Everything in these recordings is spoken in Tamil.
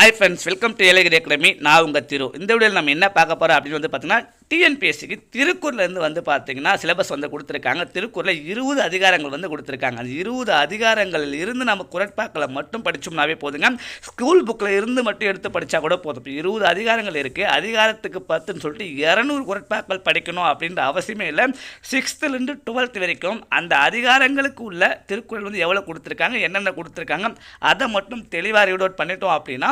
Hi friends welcome to Yelagiri academy நான் உங்கள் திரு. இந்த வீடியோவில் நம்ம என்ன பார்க்க போகிறோம் அப்படின்னு வந்து பார்த்தீங்கன்னா டிஎன்பிஎஸ்சிக்கு திருக்குறள்லேருந்து வந்து பார்த்தீங்கன்னா சிலபஸ் வந்து கொடுத்துருக்காங்க. திருக்குறளில் இருபது அதிகாரங்கள் வந்து கொடுத்துருக்காங்க. அந்த இருபது அதிகாரங்களில் இருந்து நம்ம குரட்பாக்களை மட்டும் படித்தோம்னாவே போதுங்க. ஸ்கூல் புக்கில் இருந்து மட்டும் எடுத்து படித்தா கூட போதும். இப்போ இருபது அதிகாரங்கள் இருக்குது அதிகாரத்துக்கு பத்துன்னு சொல்லிட்டு இரநூறு குரட்பாக்கள் படிக்கணும் அப்படின்ற அவசியமே இல்லை. சிக்ஸ்த்துலேருந்து டுவெல்த் வரைக்கும் அந்த அதிகாரங்களுக்கு உள்ள திருக்குறள் வந்து எவ்வளோ கொடுத்துருக்காங்க? என்னென்ன கொடுத்துருக்காங்க? அதை மட்டும் தெளிவாக ரீட் அவுட் பண்ணிட்டோம் அப்படின்னா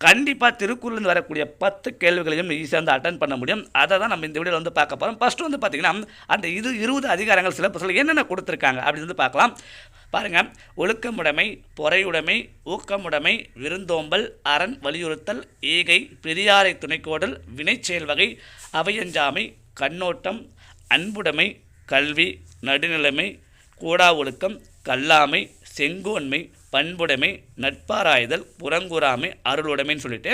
கண்டிப்பாக திருக்குறள்லேருந்து வரக்கூடிய பத்து கேள்விகளையும் ஈஸியாக வந்து அட்டன் பண்ண முடியும். அதை தான் நம்ம இந்த வீடியோவில் வந்து பார்க்க போகிறோம் ஃபஸ்ட்டு வந்து பார்த்திங்கன்னா அந்த இது இருபது அதிகாரங்கள் சிலபஸில் என்னென்ன கொடுத்துருக்காங்க அப்படின்னு வந்து பார்க்கலாம். பாருங்கள் ஒழுக்கமுடைமை பொறையுடைமை ஊக்கமுடைமை விருந்தோம்பல் அரண் வலியுறுத்தல் ஈகை பெரியாரை துணைக்கோடல் வினைச்செயல் வகை அவையஞ்சாமை கண்ணோட்டம் அன்புடைமை கல்வி நடுநிலைமை கூடா ஒழுக்கம் கல்லாமை செங்கோன்மை பண்புடைமை நட்பாராய்தல் புறங்கூறாமை அருளுடைமைன்னு சொல்லிட்டு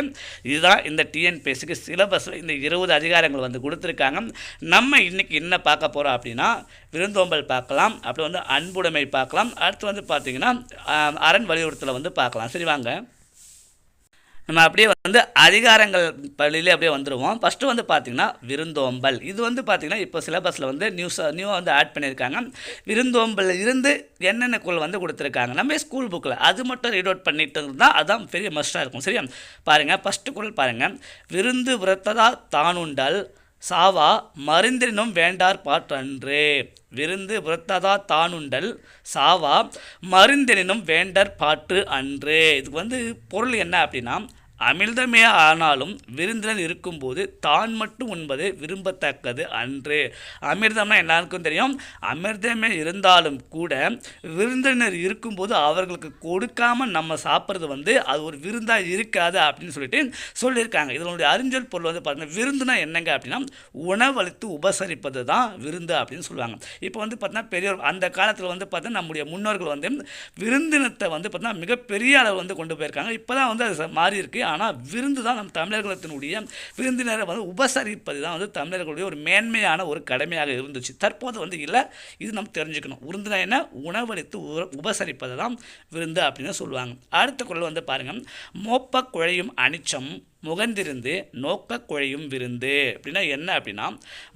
இதுதான் இந்த டிஎன்பிஎஸ்சிக்கு சிலபஸில் இந்த இருபது அதிகாரங்கள் வந்து கொடுத்துருக்காங்க. நம்ம இன்றைக்கி என்ன பார்க்க போகிறோம் அப்படின்னா விருந்தோம்பல் பார்க்கலாம் அப்புறம் வந்து அன்புடைமை பார்க்கலாம். அடுத்து வந்து பார்த்திங்கன்னா அரண் வலியுறுத்தலை வந்து பார்க்கலாம். சரி வாங்க. நம்ம அப்படியே வந்து அதிகாரங்கள் பள்ளியிலே அப்படியே வந்துடுவோம் ஃபஸ்ட்டு வந்து பார்த்திங்கன்னா விருந்தோம்பல். இது வந்து பார்த்திங்கன்னா இப்போ சிலபஸில் வந்து நியூஸாக நியூவாக வந்து ஆட் பண்ணியிருக்காங்க. விருந்தோம்பல் இருந்து என்னென்ன குரல் வந்து கொடுத்துருக்காங்க? நம்ம ஸ்கூல் புக்கில் அது மட்டும் ரீட் அவுட் பண்ணிட்டு இருந்தால் அதான் பெரிய மஸ்ட்டாக இருக்கும். சரியா? பாருங்கள் ஃபஸ்ட்டு குரல் பாருங்கள் விருந்து விரத்ததா தானுண்டல் சாவா மருந்தினும் வேண்டார் பாற்றன்று. விருந்து விரத்ததா தானுண்டல். சாவா மருந்தினும் வேண்டற் பாட்டு அன்று. இதுக்கு வந்து பொருள் என்ன அப்படின்னா அமிழ்தமே ஆனாலும் விருந்தினர் இருக்கும்போது தான் மட்டும் உண்பது விரும்பத்தக்கது அன்று. அமிர்தம்னா எல்லாருக்கும் தெரியும். அமிர்தமே இருந்தாலும் கூட விருந்தினர் இருக்கும்போது அவர்களுக்கு கொடுக்காம நம்ம சாப்பிட்றது வந்து அது ஒரு விருந்தாக இருக்காது அப்படின்னு சொல்லிட்டு சொல்லியிருக்காங்க. இதனுடைய அறிஞ்சல் பொருள் வந்து பார்த்தீங்கன்னா விருந்துனா என்னங்க அப்படின்னா உணவளித்து உபசரிப்பது தான் விருந்து அப்படின்னு சொல்லுவாங்க. இப்போ வந்து பார்த்தீங்கன்னா பெரியோர் அந்த காலத்தில் வந்து பார்த்தீங்கன்னா நம்முடைய முன்னோர்கள் வந்து விருந்தினத்தை வந்து பார்த்தீங்கன்னா மிகப்பெரிய அளவு வந்து கொண்டு போயிருக்காங்க. இப்போ தான் வந்து அது மாறி இருக்குது ஆனால் விருந்து தான் நம் தமிழர்களத்தினுடைய விருந்தினரை வந்து உபசரிப்பது தான் வந்து தமிழர்களுடைய ஒரு மேன்மையான ஒரு கடமையாக இருந்துச்சு. தற்போது வந்து இல்லை இது நம்ம தெரிஞ்சுக்கணும். விருந்தினா என்ன? உணவளித்து உ- உபசரிப்பது தான் விருந்து அப்படின்னு சொல்லுவாங்க. அடுத்த குரல் வந்து பாருங்கள் மோப்ப குழையும் அனிச்சம் முகந்திருந்து நோக்க குழையும் விருந்து. அப்படின்னா என்ன அப்படின்னா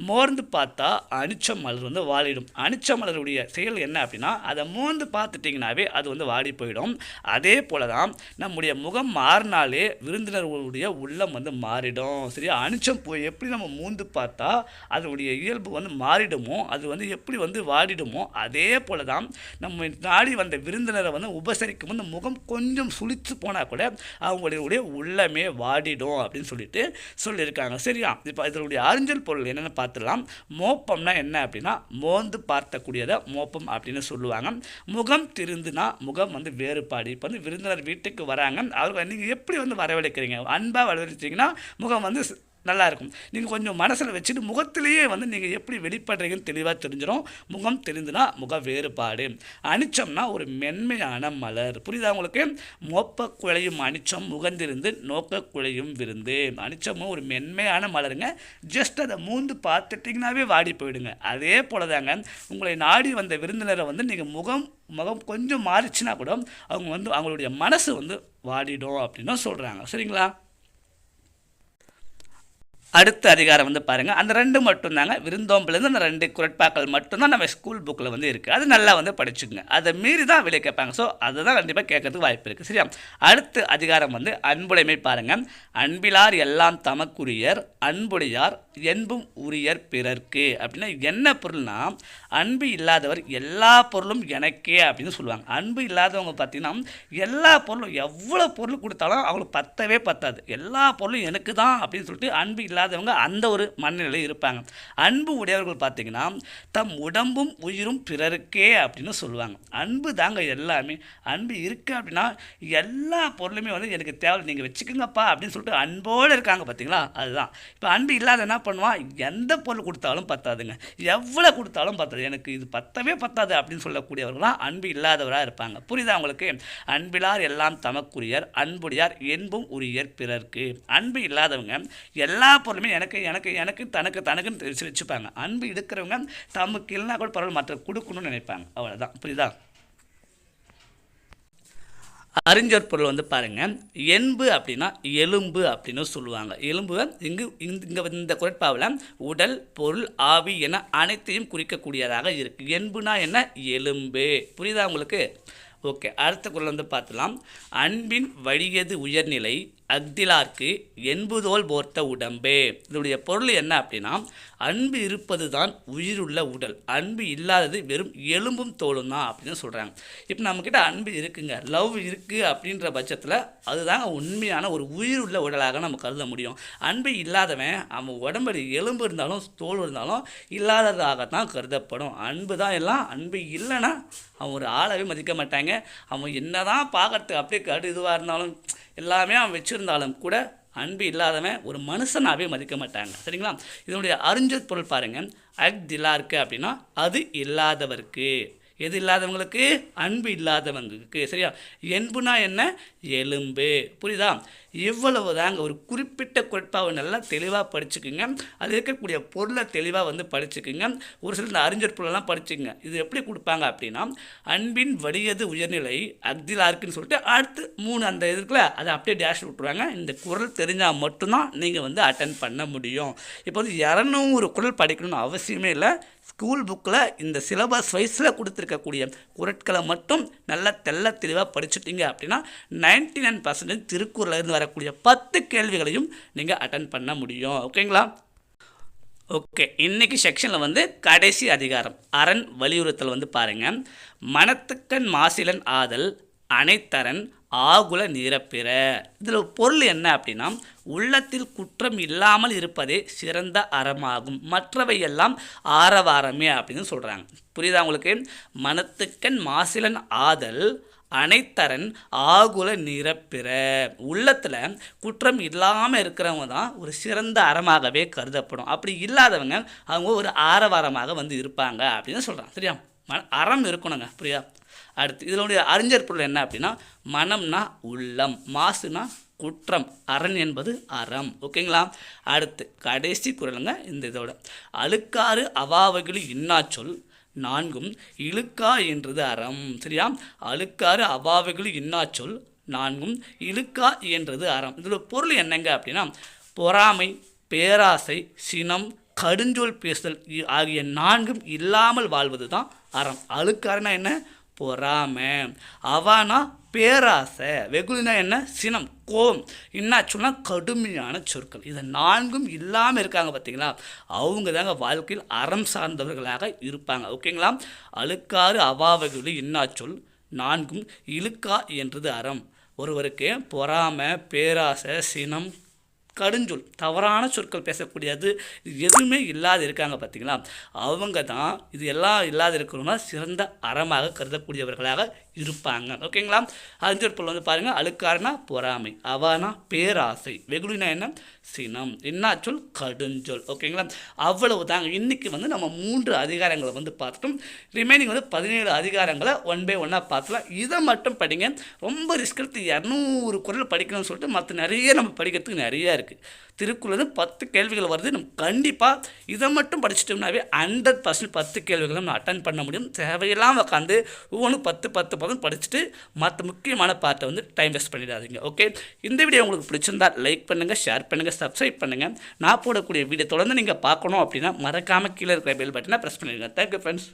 மோர்ந்து பார்த்தா அனிச்ச மலர் வந்து வாடிடும் அனிச்ச மலருடைய செயல் என்ன அப்படின்னா அதை மோர்ந்து பார்த்துட்டிங்கனாவே அது வந்து வாடி போயிடும். அதே போல தான் நம்முடைய முகம் மாறினாலே விருந்தினர்களுடைய உள்ளம் வந்து மாறிடும். சரியா? அனிச்சம் போய் எப்படி நம்ம மூந்து பார்த்தா அதனுடைய இயல்பு வந்து மாறிடுமோ அது வந்து எப்படி வந்து வாடிடுமோ அதே போல தான் நம்ம நாடி வந்த விருந்தினரை வந்து உபசரிக்கும் போது முகம் கொஞ்சம் சுளித்து போனால் கூட அவங்களுடைய உள்ளமே வாடிடும். அப்படின்னு சொல்லிட்டு சொல்லியிருக்காங்க. சரியா? இப்போ இதனுடைய அறிஞ்சல் பொருள் என்னென்னு பார்த்துடலாம். மோப்பம்னா என்ன அப்படின்னா மோந்து பார்த்தக்கூடியதை மோப்பம் அப்படின்னு சொல்லுவாங்க. முகம் திருந்துனா முகம் வந்து வேறுபாடு. இப்போ வந்து விருந்தினர் வீட்டுக்கு வராங்க. அவர்கள் நீங்கள் எப்படி வந்து வரவழைக்கிறீங்க? அன்பாக வரவழைச்சிங்கன்னா முகம் வந்து நல்லாயிருக்கும். நீங்கள் கொஞ்சம் மனசில் வச்சுட்டு முகத்திலேயே வந்து நீங்கள் எப்படி வெளிப்படுறீங்கன்னு தெளிவாக தெரிஞ்சிடும் முகம் தெரிந்துனா முக வேறுபாடு. அனிச்சம்னா ஒரு மென்மையான மலர். புரியுதா உங்களுக்கு? மோப்ப குழையும் அனிச்சம் முகந்திருந்து நோக்க குழையும் விருந்து. அனிச்சமும் ஒரு மென்மையான மலருங்க. ஜஸ்ட் அதை மூந்து பார்த்துட்டிங்கனாவே வாடி போயிடுங்க. அதே போல தாங்க உங்களை நாடி வந்த விருந்தினரை வந்து நீங்கள் முகம் முகம் கொஞ்சம் மாறிச்சுன்னா கூட அவங்க வந்து அவங்களுடைய மனசு வந்து வாடிடும் அப்படின்னு சொல்கிறாங்க சரிங்களா? அடுத்த அதிகாரம் வந்து பாருங்கள் அந்த ரெண்டு மட்டும்தாங்க. விருந்தோம்புலேருந்து அந்த ரெண்டு குரட்பாக்கள் மட்டும்தான் நம்ம ஸ்கூல் புக்கில் வந்து இருக்குது அது நல்லா வந்து படிச்சுங்க அதை மீறி தான் வெளியே கேட்பாங்க. ஸோ அதுதான் கண்டிப்பாக கேட்கறதுக்கு வாய்ப்பு இருக்குது சரியா? அடுத்த அதிகாரம் வந்து அன்புடைமை பாருங்கள் அன்பிலார் எல்லாம் தமக்குரியர் அன்புடையார் என்பும் உரியர் பிறர்க்கு. அப்படின்னா என்ன பொருள்னா அன்பு இல்லாதவர் எல்லா பொருளும் எனக்கே அப்படின்னு சொல்லுவாங்க. அன்பு இல்லாதவங்க பார்த்தீங்கன்னா எல்லா பொருளும் எவ்வளோ பொருள் கொடுத்தாலும் அவங்களுக்கு பத்தவே பத்தாது. எல்லா பொருளும் எனக்கு தான் அப்படின்னு சொல்லிட்டு அன்பு இல்லாதவங்க அந்த ஒரு மனநிலையில் இருப்பாங்க. அன்பு உடையவர்கள் பார்த்தீங்கன்னா தம் உடம்பும் உயிரும் பிறருக்கே அப்படின்னு சொல்லுவாங்க. அன்பு தாங்க எல்லாமே. அன்பு இருக்குது அப்படின்னா எல்லா பொருளுமே வந்து எனக்கு தேவை நீங்கள் வச்சுக்கோங்கப்பா அப்படின்னு சொல்லிட்டு அன்போடு இருக்காங்க பார்த்தீங்களா? அதுதான். இப்போ அன்பு இல்லாத என்ன பண்ணுவான்? எந்த பொருள் கொடுத்தாலும் பத்தாதுங்க. எவ்வளோ கொடுத்தாலும் பத்தாது. எனக்கு இது பத்தவே பத்தாது அப்படின்னு சொல்லக்கூடியவர்களாம் அன்பு இல்லாதவராக இருப்பாங்க. புரியுதா உங்களுக்கு? அன்பிலார் எல்லாம் தமக்குரியர் அன்புடையார் என்பும் உரியர் பிறர்க்கு. அன்பு இல்லாதவங்க எல்லா பொருளுமே எனக்கு எனக்கு எனக்கு தனக்கு தனக்குன்னு தெரிச்சு வச்சுப்பாங்க அன்பு இருக்கிறவங்க தமக்கு இல்லைனா கூட பரவாயில்ல மற்ற கொடுக்கணும்னு நினைப்பாங்க. அவ்வளோதான் புரியுதா? அறிஞர் பொருள் வந்து பாருங்க என்பு அப்படின்னா எலும்பு அப்படின்னு சொல்லுவாங்க. எலும்பு இங்கு இங்கே இந்த குறைப்பாவில் உடல் பொருள் ஆவி என அனைத்தையும் குறிக்கக்கூடியதாக இருக்குது எண்புனா என்ன? எலும்பு. புரியுதா உங்களுக்கு? ஓகே அடுத்த குரல் வந்து பார்த்துலாம் அன்பின் வழியது உயர்நிலை அக்திலார்க்கு என்புதோல் போர்த்த உடம்பே. இதனுடைய பொருள் என்ன அப்படின்னா அன்பு இருப்பது தான் உயிருள்ள உடல். அன்பு இல்லாதது வெறும் எலும்பும் தோலும் தான் அப்படின்னு சொல்கிறாங்க இப்போ நம்மக்கிட்ட அன்பு இருக்குங்க. லவ் இருக்குது அப்படின்ற பட்சத்தில் அதுதாங்க உண்மையான ஒரு உயிருள்ள உடலாக நம்ம கருத முடியும். அன்பு இல்லாதவன் அவன் உடம்புல எலும்பு இருந்தாலும் தோல் இருந்தாலும் இல்லாததாக தான் கருதப்படும். அன்பு தான் எல்லாம். அன்பு இல்லைன்னா அவன் ஒரு ஆளவே மதிக்க மாட்டாங்க. அவன் என்ன தான் பார்க்கறதுக்கு அப்படியே கடு இதுவாக இருந்தாலும் எல்லாமே அவன் வச்சுருந்தாலும் கூட அன்பு இல்லாதவன் ஒரு மனுஷனாகவே மதிக்க மாட்டாங்க. சரிங்களா? இதனுடைய அறிஞ்சல் பொருள் பாருங்கள் அக் திலாருக்கு அப்படின்னா அது இல்லாதவருக்கு. எது இல்லாதவங்களுக்கு? அன்பு இல்லாதவங்களுக்கு. சரியா? என்புனா என்ன? எலும்பு. புரியுதா? இவ்வளவு தாங்க ஒரு குறிப்பிட்ட குரட்பாவை நல்லா தெளிவாக படிச்சுக்குங்க. அது இருக்கக்கூடிய பொருளை தெளிவாக வந்து படிச்சுக்குங்க. ஒரு சில இந்த அறிஞர் பொருளெல்லாம் படிச்சுக்குங்க. இது எப்படி கொடுப்பாங்க அப்படின்னா அன்பின் வடியது உயர்நிலை அக்திலாருக்குன்னு சொல்லிட்டு அடுத்து மூணு அந்த இதுக்குள்ள அதை அப்படியே டேஷ் விட்டுருவாங்க. இந்த குரல் தெரிஞ்சால் மட்டும்தான் நீங்கள் வந்து அட்டன் பண்ண முடியும். இப்போ வந்து இரநூறு குரல் படிக்கணும்னு அவசியமே இல்லை. ஸ்கூல் புக்கில் இந்த சிலபஸ் வைஸில் கொடுத்துருக்கக்கூடிய குரட்களை மட்டும் நல்லா தெள்ள தெளிவாக படிச்சுட்டீங்க அப்படின்னா நைன்டி நைன் பர்சன்டேஜ் திருக்குறளிலிருந்து வரக்கூடிய பத்து கேள்விகளையும் நீங்கள் அட்டன் பண்ண முடியும். ஓகேங்களா ஓகே இன்னைக்கு செக்ஷனில் வந்து கடைசி அதிகாரம் அரண் வலியுறுத்தல் வந்து பாருங்கள் மனத்துக்கண் மாசிலன் ஆதல் அனைத்தரன் ஆகுல நிரப்பிற. இதில் பொருள் என்ன அப்படின்னா உள்ளத்தில் குற்றம் இல்லாமல் இருப்பதே சிறந்த அறமாகும். மற்றவையெல்லாம் ஆரவாரமே அப்படின்னு சொல்கிறாங்க புரியுதா உங்களுக்கு? மனத்துக்கண் மாசிலன் ஆதல் அனைத்தரன் ஆகுல நிரப்பிற. உள்ளத்தில் குற்றம் இல்லாமல் இருக்கிறவங்க தான் ஒரு சிறந்த அறமாகவே கருதப்படும். அப்படி இல்லாதவங்க அவங்க ஒரு ஆரவாரமாக வந்து இருப்பாங்க அப்படின்னு சொல்கிறாங்க சரியா? மன அறம் இருக்கணுங்க. புரியுதா? அடுத்து இதனுடைய அறிஞர் பொருள் என்ன அப்படின்னா மனம்னா உள்ளம் மாசுனா குற்றம் அரண் என்பது அறம். ஓகேங்களா அடுத்து கடைசி குரலுங்க இந்த இதோட. அழுக்காறு அவாவகிலு இன்னாச்சொல் நான்கும் இழுக்கா என்றது அறம். சரியா? அழுக்காறு அவாவைகள் இன்னாச்சொல் நான்கும் இழுக்கா என்றது அறம். இதில் பொருள் என்னங்க அப்படின்னா பொறாமை பேராசை சினம் கடுஞ்சொல் பேசுதல் இ- ஆகிய நான்கும் இல்லாமல் வாழ்வது தான் அறம். அழுக்காருனா என்ன? பொறாமை. அவனா பேராசை. வெகுலினா என்ன? சினம் கோபம். என்னாச்சுன்னா கடுமையான சொற்கள். இதை நான்கும் இல்லாமல் இருக்காங்க பார்த்தீங்களா அவங்க தாங்க வாழ்க்கையில் அறம் சார்ந்தவர்களாக இருப்பாங்க. ஓகேங்களா? அழுக்காறு அவாவகுலி இன்னாச்சொல் நான்கும் இழுக்கா என்றது அறம். ஒருவருக்கு பொறாமை பேராசை சினம் கடுஞ்சொல் தவறான சொற்கள் பேசக்கூடியது இது எதுவுமே இல்லாத இருக்காங்க பார்த்தீங்களா அவங்க தான் இது எல்லாம் இல்லாத இருக்கிறவங்க சிறந்த அறமாக கருதக்கூடியவர்களாக இருப்பாங்க. ஓகேங்களா? அறிஞர் பொருள் வந்து பாருங்கள் அழுக்காரனா பொறாமை அவானா பேராசை வெகுளினா என்ன? சினம் என்ன சொல் கடுஞ்சொல். ஓகேங்களா? அவ்வளவு தாங்க. இன்றைக்கி வந்து நம்ம மூன்று அதிகாரங்களை வந்து பார்த்துட்டோம். ரிமைனிங் வந்து பதினேழு அதிகாரங்களை ஒன் பை ஒன்னாக பார்த்துலாம் இதை மட்டும் படிங்க. ரொம்ப ரிஸ்க் எடுத்து இரநூறு குரல் படிக்கணும்னு சொல்லிட்டு மற்ற நிறைய நம்ம படிக்கிறதுக்கு நிறைய இருக்குது திருக்குறள் பத்து கேள்விகள் வருது. நம்ம கண்டிப்பாக இதை மட்டும் படிச்சிட்டோம்னாவே ஹண்ட்ரட் பர்சன்ட் பத்து கேள்விகளை நம்ம அட்டன் பண்ண முடியும். தேவையெல்லாம் உட்காந்து ஒவ்வொன்றும் பத்து பத்து பதம் படிச்சுட்டு மற்ற முக்கியமான பார்ட்டை வந்து டைம் வேஸ்ட் பண்ணிடாதீங்க. ஓகே இந்த வீடியோ உங்களுக்கு பிடிச்சிருந்தா லைக் பண்ணுங்கள் ஷேர் பண்ணுங்கள் சப்ஸ்கிரைப் பண்ணுங்கள் நான் போடக்கூடிய வீடியோ தொடர்ந்து நீங்கள் பார்க்கணும் அப்படின்னா மறக்காமல் கீழே இருக்கிற பெல் பட்டனை ப்ரெஸ் பண்ணிடுங்க. Thank you friends